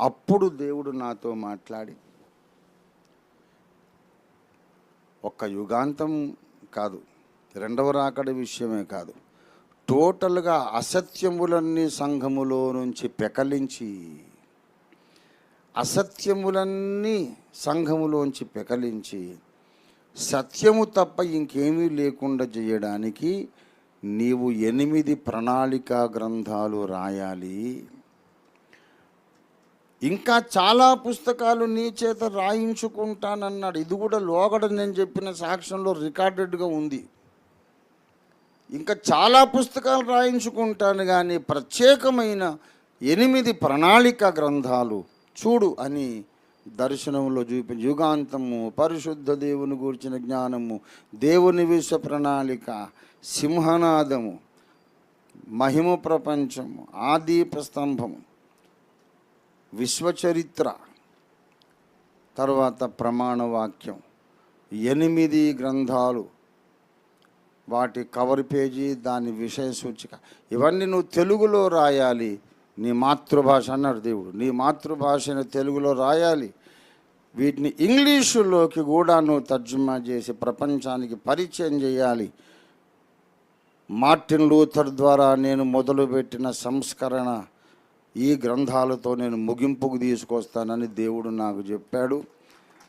అప్పుడు దేవుడు నాతో మాట్లాడి ఒక్క యుగాంతం కాదు రెండవ రాకడ విషయమే కాదు టోటల్గా అసత్యములన్నీ సంఘములో నుంచి పెకలించి అసత్యములన్నీ సంఘములోంచి పెకలించి సత్యము తప్ప ఇంకేమీ లేకుండా చేయడానికి నీవు ఎనిమిది ప్రణాళికా గ్రంథాలు రాయాలి. ఇంకా చాలా పుస్తకాలు నీ చేత రాయించుకుంటానన్నాడు. ఇది కూడా లోగడ నేను చెప్పిన సాక్ష్యంలో రికార్డెడ్గా ఉంది. ఇంకా చాలా పుస్తకాలు రాయించుకుంటాను కానీ ప్రత్యేకమైన ఎనిమిది ప్రణాళిక గ్రంథాలు చూడు అని దర్శనంలో చూపి యుగాంతము పరిశుద్ధ దేవుని గూర్చిన జ్ఞానము దేవుని విశ్వ ప్రణాళిక సింహనాదము మహిమ ప్రపంచము ఆదీప స్తంభము విశ్వచరిత్ర తర్వాత ప్రమాణ వాక్యం ఎనిమిది గ్రంథాలు. వాటి కవర్ పేజీ దాని విషయ సూచిక. ఇవన్నీ నువ్వు తెలుగులో రాయాలి. నీ మాతృభాష అన్నాడు దేవుడు. నీ మాతృభాషను తెలుగులో రాయాలి. వీటిని ఇంగ్లీషులోకి కూడా నువ్వు తర్జుమా చేసి ప్రపంచానికి పరిచయం చేయాలి. మార్టిన్ లూథర్ ద్వారా నేను మొదలుపెట్టిన సంస్కరణ ఈ గ్రంథాలతో నేను ముగింపుకు తీసుకొస్తానని దేవుడు నాకు చెప్పాడు.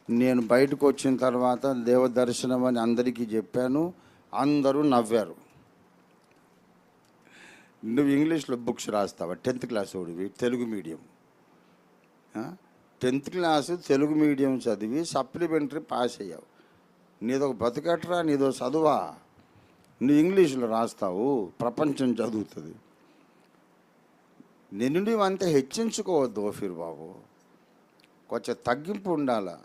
నేను బయటకు వచ్చిన తర్వాత దేవ దర్శనం అని అందరికీ చెప్పాను. అందరూ నవ్వారు. నువ్వు ఇంగ్లీష్లో బుక్స్ రాస్తావా? టెన్త్ క్లాస్ ఓడివి Telugu medium. Tenth class Telugu medium చదివి సప్లిమెంటరీ పాస్ అయ్యావు. నీదొక బతుకట్రా నీదో చదువా? నువ్వు ఇంగ్లీష్లో రాస్తావు ప్రపంచం చదువుతుంది. నిన్ను నువ్వు హెచ్చించుకోవద్దు ఓఫీర్ బాబు కొంచెం తగ్గింపు ఉండాలా?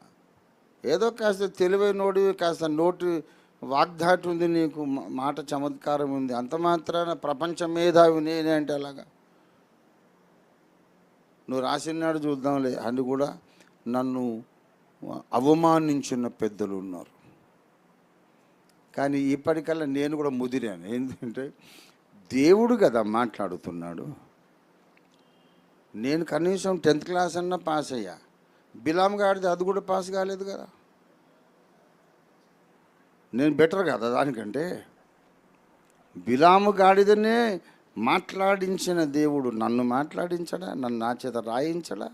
ఏదో కాస్త తెలివైనోడి కాస్త నోటి వాగ్దాటి ఉంది నీకు మాట చమత్కారం ఉంది. అంత మాత్రాన ప్రపంచ మేధావి నేనే అంటే అలాగా? నువ్వు రాసినాడు చూద్దాంలే. అని కూడా నన్ను అవమానించిన పెద్దలు ఉన్నారు. కానీ ఇప్పటికల్లా నేను కూడా ముదిరాను. ఎందుకంటే దేవుడు కదా మాట్లాడుతున్నాడు. నేను కనీసం టెన్త్ క్లాస్ అన్నా పాస్ అయ్యా. బిలాం గాడిది అది కూడా పాస్ కాలేదు కదా. నేను బెటర్ కదా దానికంటే? బిలాము గాడిదనే మాట్లాడించిన దేవుడు నన్ను మాట్లాడించడా? నన్ను నా చేత రాయించడా?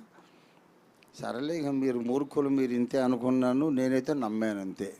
సరేలే ఇక మీరు మూర్ఖులు మీరు ఇంతే అనుకున్నాను నేనైతే నమ్మాను అంతే